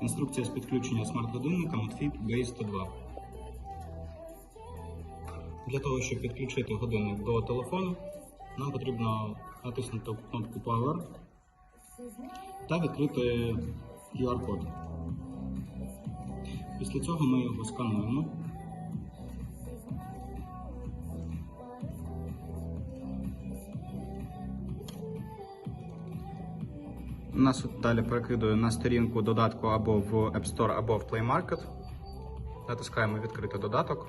Інструкція з підключення смарт-годинника Modfit Base102. Для того, щоб підключити годинник до телефону, нам потрібно натиснути кнопку Power та відкрити QR-код. Після цього ми його скануємо. Нас далі перекидує на сторінку додатку або в App Store, або в Play Market. Натискаємо відкрити додаток.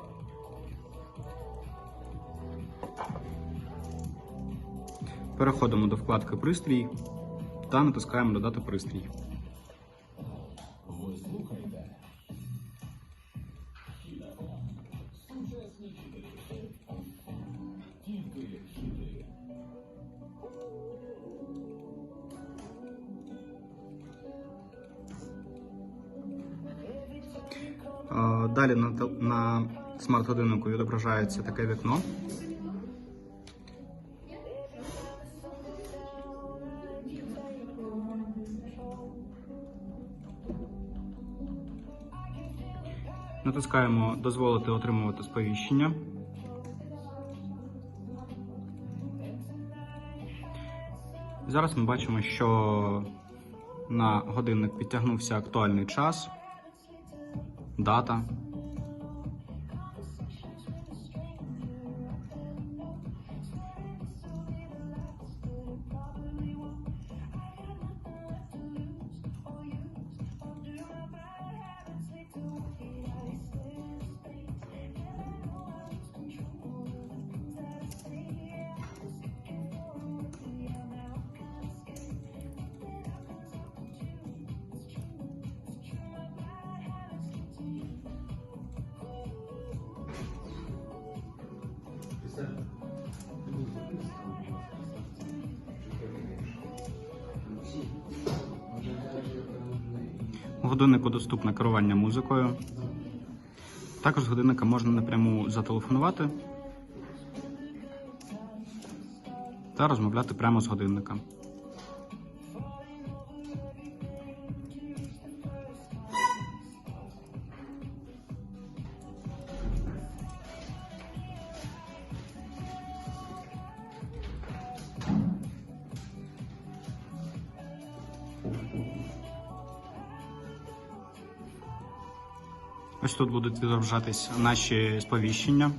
Переходимо до вкладки Пристрій та натискаємо Додати пристрій. Далі на, на смарт-годиннику відображається таке вікно. Натискаємо Дозволити отримувати сповіщення. Зараз ми бачимо, що на годинник підтягнувся актуальний час, дата. Годиннику доступне керування музикою. Також з годинника можна напряму зателефонувати та розмовляти прямо з годинника. Ось тут будуть відображатись наші сповіщення.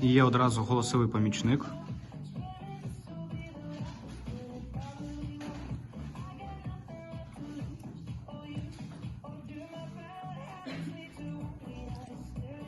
І є одразу голосовий помічник.